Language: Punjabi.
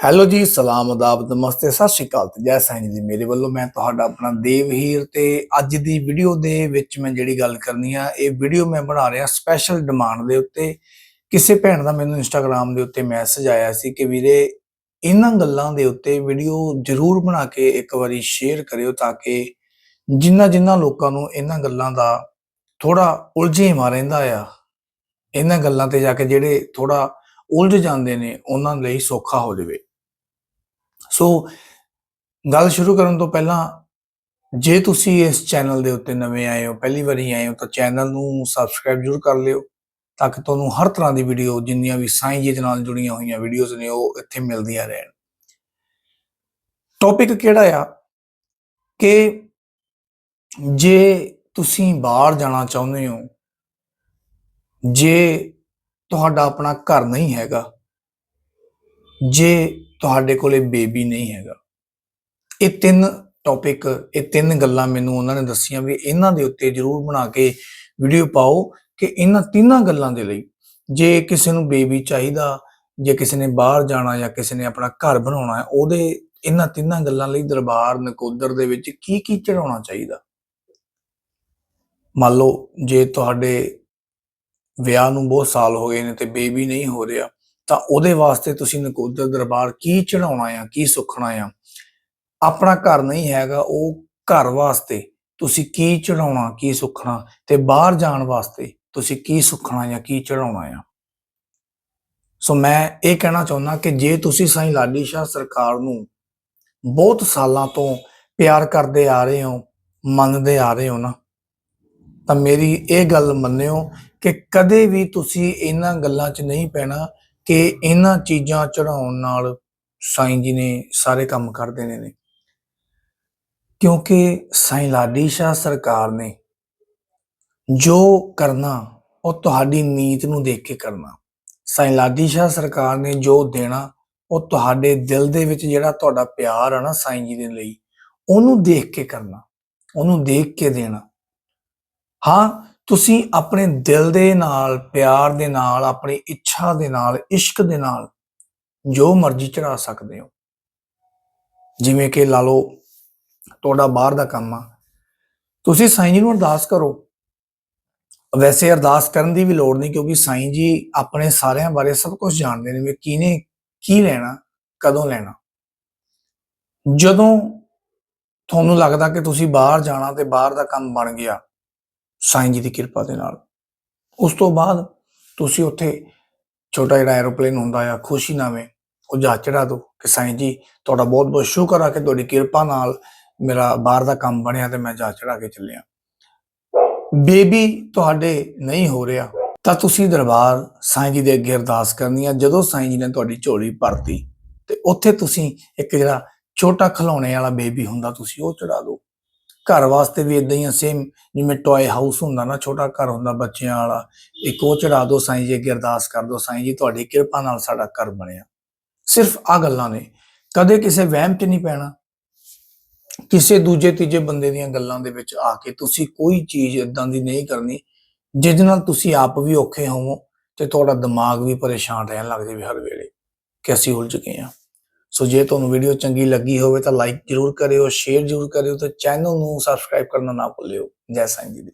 ਹੈਲੋ ਜੀ, ਸਲਾਮ ਅਦਾਬ, ਨਮਸਤੇ, ਸਤਿ ਸ਼੍ਰੀ ਅਕਾਲ ਤੇ ਜੈ ਸਾਈਂ ਜੀ ਮੇਰੇ ਵੱਲੋਂ। ਮੈਂ ਤੁਹਾਡਾ ਆਪਣਾ ਦੇਵਹੀਰ ਤੇ ਅੱਜ ਦੀ ਵੀਡੀਓ ਦੇ ਵਿੱਚ ਮੈਂ ਜਿਹੜੀ ਗੱਲ ਕਰਨੀ ਆ, ਇਹ ਵੀਡੀਓ ਮੈਂ ਬਣਾ ਰਿਹਾ ਸਪੈਸ਼ਲ ਡਿਮਾਂਡ ਦੇ ਉੱਤੇ। ਕਿਸੇ ਭੈਣ ਦਾ ਮੈਨੂੰ ਇੰਸਟਾਗ੍ਰam ਦੇ ਉੱਤੇ ਮੈਸੇਜ ਆਇਆ ਸੀ ਕਿ ਵੀਰੇ, ਇਹਨਾਂ ਗੱਲਾਂ ਦੇ ਉੱਤੇ ਵੀਡੀਓ ਜ਼ਰੂਰ ਬਣਾ ਕੇ ਇੱਕ ਵਾਰੀ ਸ਼ੇਅਰ ਕਰਿਓ ਤਾਂ ਕਿ ਜਿੰਨਾ ਜਿੰਨਾ ਲੋਕਾਂ ਨੂੰ ਇਹਨਾਂ ਗੱਲਾਂ ਦਾ ਥੋੜਾ ਉਲਝੇਵਾ ਰਹਿੰਦਾ ਆ, ਇਹਨਾਂ ਗੱਲਾਂ ਤੇ ਜਾ ਕੇ ਜਿਹੜੇ ਥੋੜਾ ਉਲਝ ਜਾਂਦੇ ਨੇ, ਉਹਨਾਂ ਲਈ ਸੌਖਾ ਹੋ ਜਾਵੇ। ਸੋ ਗੱਲ ਸ਼ੁਰੂ ਕਰਨ ਤੋਂ ਪਹਿਲਾਂ, ਜੇ ਤੁਸੀਂ ਇਸ ਚੈਨਲ ਦੇ ਉੱਤੇ ਨਵੇਂ ਆਏ ਹੋ, ਪਹਿਲੀ ਵਾਰੀ ਆਏ ਹੋ, ਤਾਂ ਚੈਨਲ ਨੂੰ ਸਬਸਕ੍ਰਾਈਬ ਜ਼ਰੂਰ ਕਰ ਲਿਓ, ਤਾਂ ਕਿ ਤੁਹਾਨੂੰ ਹਰ ਤਰ੍ਹਾਂ ਦੀ ਵੀਡੀਓ ਜਿੰਨੀਆਂ ਵੀ ਸਾਈਂ ਜੀ ਦੇ ਨਾਲ ਜੁੜੀਆਂ ਹੋਈਆਂ ਵੀਡੀਓਜ਼ ਨੇ, ਉਹ ਇੱਥੇ ਮਿਲਦੀਆਂ ਰਹਿਣ। ਟੌਪਿਕ ਕਿਹੜਾ ਆ? ਕਿ ਜੇ ਤੁਸੀਂ ਬਾਹਰ ਜਾਣਾ ਚਾਹੁੰਦੇ ਹੋ, ਜੇ ਤੁਹਾਡਾ ਆਪਣਾ ਘਰ ਨਹੀਂ ਹੈਗਾ ਜੇ ਤੁਹਾਡੇ ਕੋਲੇ ਬੇਬੀ ਨਹੀਂ ਹੈਗਾ। ਇਹ ਤਿੰਨ ਟੌਪਿਕ ਇਹ ਤਿੰਨ ਗੱਲਾਂ ਮੈਨੂੰ ਉਹਨਾਂ ਨੇ ਦੱਸੀਆਂ ਵੀ ਇਹਨਾਂ ਦੇ ਉੱਤੇ ਜਰੂਰ ਬਣਾ ਕੇ ਵੀਡੀਓ ਪਾਓ ਕਿ ਇਹਨਾਂ ਤਿੰਨਾਂ ਗੱਲਾਂ ਦੇ ਲਈ ਜੇ ਕਿਸੇ ਨੂੰ ਬੇਬੀ ਚਾਹੀਦਾ, ਜੇ ਕਿਸੇ ਨੇ ਬਾਹਰ ਜਾਣਾ ਜਾਂ ਕਿਸੇ ਨੇ ਆਪਣਾ ਘਰ ਬਣਾਉਣਾ ਹੈ, ਉਹਦੇ ਇਹਨਾਂ ਤਿੰਨਾਂ ਗੱਲਾਂ ਲਈ ਦਰਬਾਰ ਨਕੋਦਰ ਦੇ ਵਿੱਚ ਕੀ ਕੀ ਚੜਾਉਣਾ ਚਾਹੀਦਾ? ਮੰਨ ਲਓ, ਜੇ ਤੁਹਾਡੇ ਵਿਆਹ ਨੂੰ ਬਹੁਤ ਸਾਲ ਹੋ ਗਏ ਨੇ ਤੇ ਬੇਬੀ ਨਹੀਂ ਹੋ ਰਿਹਾ ਤਾਂ ਉਹਦੇ ਵਾਸਤੇ ਤੁਸੀਂ ਨਕੋਦਰ ਦਰਬਾਰ ਕੀ ਚੜਾਉਣਾ ਆ, ਕੀ ਸੁਖਣਾ ਆ? ਆਪਣਾ ਘਰ ਨਹੀਂ ਹੈਗਾ, ਉਹ ਘਰ ਵਾਸਤੇ ਤੁਸੀਂ ਕੀ ਚੜਾਉਣਾ ਕੀ ਸੁਖਣਾ ਤੇ ਬਾਹਰ ਜਾਣ ਵਾਸਤੇ ਤੁਸੀਂ ਕੀ ਸੁਖਣਾ ਜਾਂ ਕੀ ਚੜਾਉਣਾ ਆ? ਸੋ ਮੈਂ ਇਹ ਕਹਿਣਾ ਚਾਹੁੰਦਾ ਕਿ ਜੇ ਤੁਸੀਂ ਸਾਈਂ ਲਾਡੀ ਸ਼ਾਹ ਸਰਕਾਰ ਨੂੰ ਬਹੁਤ ਸਾਲਾਂ ਤੋਂ ਪਿਆਰ ਕਰਦੇ ਆ ਰਹੇ ਹੋ, ਮੰਨਦੇ ਆ ਰਹੇ ਹੋ ਨਾ, ਤਾਂ ਮੇਰੀ ਇਹ ਗੱਲ ਮੰਨਿਓ ਕਿ ਕਦੇ ਵੀ ਤੁਸੀਂ ਇਹਨਾਂ ਗੱਲਾਂ 'ਚ ਨਹੀਂ ਪੈਣਾ ਕਿ ਇਹਨਾਂ ਚੀਜ਼ਾਂ ਚੜਾਉਣ ਨਾਲ ਸਾਈਂ ਜੀ ਨੇ ਸਾਰੇ ਕੰਮ ਕਰ ਦੇਣੇ ਨੇ। ਕਿਉਂਕਿ ਸਾਈਂ ਲਾਡੀ ਸ਼ਾਹ ਸਰਕਾਰ ਨੇ ਜੋ ਕਰਨਾ, ਉਹ ਤੁਹਾਡੀ ਨੀਤ ਨੂੰ ਦੇਖ ਕੇ ਕਰਨਾ। ਸਾਈਂ ਲਾਡੀ ਸ਼ਾਹ ਸਰਕਾਰ ਨੇ ਜੋ ਦੇਣਾ, ਉਹ ਤੁਹਾਡੇ ਦਿਲ ਦੇ ਵਿੱਚ ਜਿਹੜਾ ਤੁਹਾਡਾ ਪਿਆਰ ਆ ਨਾ ਸਾਈਂ ਜੀ ਦੇ ਲਈ, ਉਹਨੂੰ ਦੇਖ ਕੇ ਕਰਨਾ, ਉਹਨੂੰ ਦੇਖ ਕੇ ਦੇਣਾ। ਹਾਂ ਤੁਸੀਂ ਆਪਣੇ ਦਿਲ ਦੇ ਨਾਲ, ਪਿਆਰ ਦੇ ਨਾਲ, ਆਪਣੀ ਇੱਛਾ ਦੇ ਨਾਲ, ਇਸ਼ਕ ਦੇ ਨਾਲ ਜੋ ਮਰਜ਼ੀ ਚੜਾ ਸਕਦੇ ਹੋ। ਜਿਵੇਂ ਕਿ ਲਾ ਲਓ ਤੁਹਾਡਾ ਬਾਹਰ ਦਾ ਕੰਮ ਆ। ਤੁਸੀਂ ਸਾਈਂ ਜੀ ਨੂੰ ਅਰਦਾਸ ਕਰੋ। ਵੈਸੇ ਅਰਦਾਸ ਕਰਨ ਦੀ ਵੀ ਲੋੜ ਨਹੀਂ ਕਿਉਂਕਿ ਸਾਈਂ ਜੀ ਆਪਣੇ ਸਾਰਿਆਂ ਬਾਰੇ ਸਭ ਕੁਝ ਜਾਣਦੇ ਨੇ ਵੀ ਕਿਹਨੇ ਕੀ ਲੈਣਾ, ਕਦੋਂ ਲੈਣਾ। ਜਦੋਂ ਤੁਹਾਨੂੰ ਲੱਗਦਾ ਕਿ ਤੁਸੀਂ ਬਾਹਰ ਜਾਣਾ ਤੇ ਬਾਹਰ ਦਾ ਕੰਮ ਬਣ ਗਿਆ ਸਾਈਂ ਜੀ ਦੀ ਕਿਰਪਾ ਦੇ ਨਾਲ। ਉਸ ਤੋਂ ਬਾਅਦ ਤੁਸੀਂ ਉੱਥੇ ਛੋਟਾ ਜਿਹੜਾ ਐਰੋਪਲੇਨ ਹੁੰਦਾ ਆ ਖੁਸ਼ੀ ਨਾਵੇਂ ਉਹ ਜਾ ਚੜਾ ਦੋ ਕਿ ਸਾਈਂ ਜੀ, ਤੁਹਾਡਾ ਬਹੁਤ ਬਹੁਤ ਸ਼ੁਕਰ ਆ ਕਿ ਤੁਹਾਡੀ ਕਿਰਪਾ ਨਾਲ ਮੇਰਾ ਬਾਹਰ ਦਾ ਕੰਮ ਬਣਿਆ ਤੇ ਮੈਂ ਜਾ ਚੜਾ ਕੇ ਚੱਲਿਆ। ਬੇਬੀ ਤੁਹਾਡੇ ਨਹੀਂ ਹੋ ਰਿਹਾ, ਤਾਂ ਤੁਸੀਂ ਦਰਬਾਰ ਸਾਈਂ ਜੀ ਦੇ ਅੱਗੇ ਅਰਦਾਸ ਕਰਨੀ ਆ। ਜਦੋਂ ਸਾਈਂ ਜੀ ਨੇ ਤੁਹਾਡੀ ਝੋਲੀ ਭਰਤੀ ਤੇ ਉੱਥੇ ਤੁਸੀਂ ਇੱਕ ਜਿਹੜਾ ਛੋਟਾ ਖਿਲੌਣੇ ਵਾਲਾ ਬੇਬੀ ਹੁੰਦਾ, ਤੁਸੀਂ ਉਹ ਚੜਾ ਦਿਓ। ਘਰ ਵਾਸਤੇ ਵੀ ਇਦਾਂ ਹੀ ਆ ਸੇਮ ਜਿਵੇਂ ਟੌਏ ਹਾਊਸ ਹੁੰਦਾ ਨਾ, ਛੋਟਾ ਘਰ ਹੁੰਦਾ ਬੱਚਿਆਂ ਵਾਲਾ, ਇੱਕ ਉਹ ਚੜਾ ਦਿਓ ਸਾਈਂ ਜੀ, ਅੱਗੇ ਅਰਦਾਸ ਕਰ ਦਿਓ ਸਾਈਂ ਜੀ, ਤੁਹਾਡੀ ਕਿਰਪਾ ਨਾਲ ਸਾਡਾ ਘਰ ਬਣਿਆ। ਸਿਰਫ ਆ ਗੱਲਾਂ ਨੇ। ਕਦੇ ਕਿਸੇ ਵਹਿਮ 'ਚ ਨਹੀਂ ਪੈਣਾ। ਕਿਸੇ ਦੂਜੇ, ਤੀਜੇ ਬੰਦੇ ਦੀਆਂ ਗੱਲਾਂ ਦੇ ਵਿੱਚ ਆ ਕੇ ਤੁਸੀਂ ਕੋਈ ਚੀਜ਼ ਇਦਾਂ ਦੀ ਨਹੀਂ ਕਰਨੀ, ਜਿਹਦੇ ਨਾਲ ਤੁਸੀਂ ਆਪ ਵੀ ਔਖੇ ਹੋਵੋ ਤੇ ਤੁਹਾਡਾ ਦਿਮਾਗ ਵੀ ਪਰੇਸ਼ਾਨ ਰਹਿਣ ਲੱਗ ਜਾਵੇ ਹਰ ਵੇਲੇ ਕਿ ਅਸੀਂ ਉਲਝ ਗਏ ਹਾਂ। ਸੋ ਜੇ ਤੁਹਾਨੂੰ ਵੀਡੀਓ ਚੰਗੀ ਲੱਗੀ ਹੋਵੇ ਤਾਂ ਲਾਈਕ ਜਰੂਰ ਕਰਿਓ ਸ਼ੇਅਰ ਜਰੂਰ ਕਰਿਓ ਤੇ ਚੈਨਲ ਨੂੰ ਸਬਸਕ੍ਰਾਈਬ ਕਰਨਾ ਨਾ ਭੁੱਲਿਓ। ਜੈ ਸਾਈਂ ਜੀ ਦੀ।